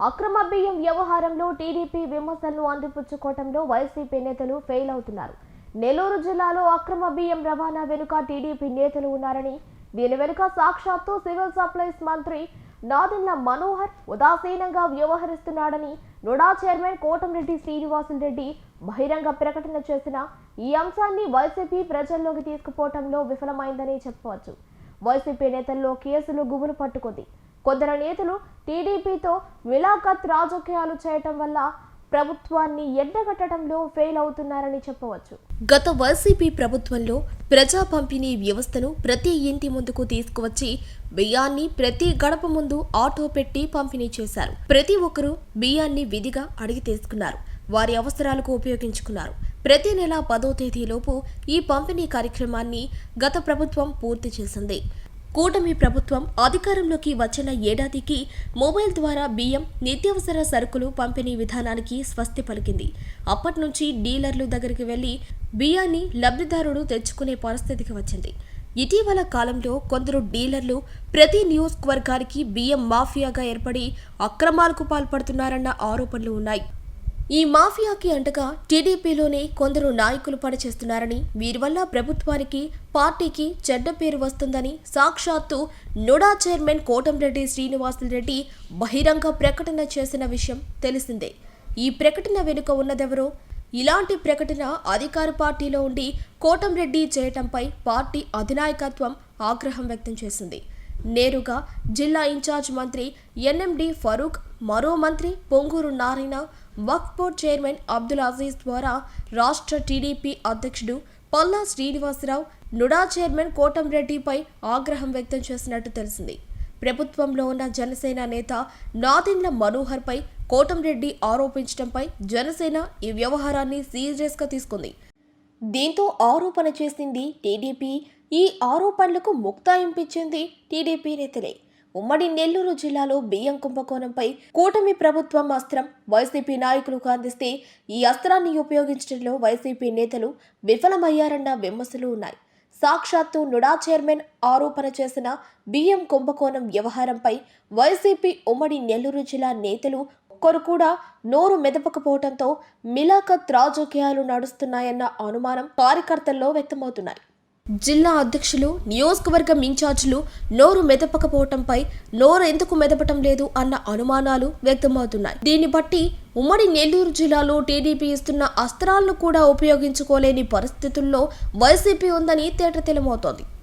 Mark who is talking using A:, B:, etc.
A: అక్రమ బియ్యం వ్యవహారంలో టీడీపీ విమర్శలను అందిపుచ్చుకోవడంలో వైసీపీ నేతలు ఫెయిల్ అవుతున్నారు. నెల్లూరు జిల్లాలో అక్రమ బియ్యం రవాణా వెనుక టీడీపీ నేతలు ఉన్నారని దీని వెనుక సాక్షాత్తు సివిల్ సప్లైస్ మంత్రి నాదెండ్ల మనోహర్ ఉదాసీనంగా వ్యవహరిస్తున్నాడని నుడా చైర్మన్ కోటంరెడ్డి శ్రీనివాసులరెడ్డి బహిరంగ ప్రకటన చేసిన ఈ అంశాన్ని వైసీపీ ప్రజల్లోకి తీసుకుపోవటంలో విఫలమైందని చెప్పవచ్చు. వైసీపీ నేతల్లో కేసులు గుబులు పట్టుకుంది. కొందరు నేతలు టీడీపీతో విలాఖత్ రాజకీయాలు చేయటం వల్ల ప్రభుత్వాన్ని ఎండగట్టడంలో ఫెయిల్ అవుతున్నారని చెప్పవచ్చు.
B: గత వైసీపీ ప్రభుత్వంలో ప్రజా పంపిణీ వ్యవస్థను ప్రతి ఇంటి ముందుకు తీసుకువచ్చి బియ్యాన్ని ప్రతి గడప ముందు ఆటో పెట్టి పంపిణీ చేశారు. ప్రతి ఒక్కరూ బియ్యాన్ని విధిగా అడిగి తీసుకున్నారు. వారి అవసరాలకు ఉపయోగించుకున్నారు. ప్రతి నెల పదో తేదీలోపు ఈ పంపిణీ కార్యక్రమాన్ని గత ప్రభుత్వం పూర్తి చేసింది. కూటమి ప్రభుత్వం అధికారంలోకి వచ్చిన ఏడాదికి మొబైల్ ద్వారా బియ్యం నిత్యావసర సరుకులు పంపిణీ విధానానికి స్వస్తి పలికింది. అప్పటి నుంచి డీలర్లు దగ్గరికి వెళ్ళి బియ్యాన్ని లబ్ధిదారుడు తెచ్చుకునే పరిస్థితికి వచ్చింది. ఇటీవల కాలంలో కొందరు డీలర్లు ప్రతి నియోజకవర్గానికి బియ్యం మాఫియాగా ఏర్పడి అక్రమాలకు పాల్పడుతున్నారన్న ఆరోపణలు ఉన్నాయి. ఈ మాఫియాకి అంటగా టీడీపీలోనే కొందరు నాయకులు పనిచేస్తున్నారని వీరి వల్ల ప్రభుత్వానికి పార్టీకి చెడ్డ పేరు వస్తుందని సాక్షాత్తు నుడా చైర్మన్ కోటంరెడ్డి శ్రీనివాసులరెడ్డి బహిరంగ ప్రకటన చేసిన విషయం తెలిసిందే. ఈ ప్రకటన వెనుక ఉన్నదెవరో? ఇలాంటి ప్రకటన అధికార పార్టీలో ఉండి కోటంరెడ్డి చేయటంపై పార్టీ అధినాయకత్వం ఆగ్రహం వ్యక్తం చేసింది. నేరుగా జిల్లా ఇన్ఛార్జ్ మంత్రి ఎన్ఎండి ఫరూక్ మరో మంత్రి పొంగూరు నారాయణ వక్ఫ్ బోర్డ్ చైర్మన్ అబ్దుల్ అజీజ్ ద్వారా రాష్ట్ర టీడీపీ అధ్యక్షుడు పల్లా శ్రీనివాసరావు నుడా చైర్మన్ కోటంరెడ్డిపై ఆగ్రహం వ్యక్తం చేసినట్టు తెలిసింది. ప్రభుత్వంలో ఉన్న జనసేన నేత నాదిండ్ల మనోహర్పై కోటంరెడ్డి ఆరోపించడంపై జనసేన ఈ వ్యవహారాన్ని సీరియస్గా తీసుకుంది. దీంతో ఆరోపణ చేసింది టీడీపీ. ఈ ఆరోపణలకు ముక్తాయింపించింది టీడీపీ నేతలే. ఉమ్మడి నెల్లూరు జిల్లాలో బియ్యం కుంభకోణంపై కూటమి ప్రభుత్వం అస్త్రం. వైసీపీ నాయకులకు అందిస్తే ఈ అస్త్రాన్ని ఉపయోగించడంలో వైసీపీ నేతలు విఫలమయ్యారన్న విమర్శలు ఉన్నాయి. సాక్షాత్తు నుడా చైర్మన్ ఆరోపణ చేసిన బియ్యం కుంభకోణం వ్యవహారంపై వైసీపీ ఉమ్మడి నెల్లూరు జిల్లా నేతలు ఒక్కరు కూడా నోరు మెదపకపోవడంతో మిలాఖత్ రాజకీయాలు నడుస్తున్నాయన్న అనుమానం కార్యకర్తల్లో వ్యక్తమవుతున్నాయి. జిల్లా అధ్యక్షులు నియోజకవర్గం ఇన్ఛార్జీలు నోరు మెదపకపోవటంపై నోరు ఎందుకు మెదపటం లేదు అన్న అనుమానాలు వ్యక్తమవుతున్నాయి. దీన్ని బట్టి ఉమ్మడి నెల్లూరు జిల్లాలో టీడీపీ ఇస్తున్న అస్త్రాలను కూడా ఉపయోగించుకోలేని పరిస్థితుల్లో వైసీపీ ఉందని తేటతెలమవుతోంది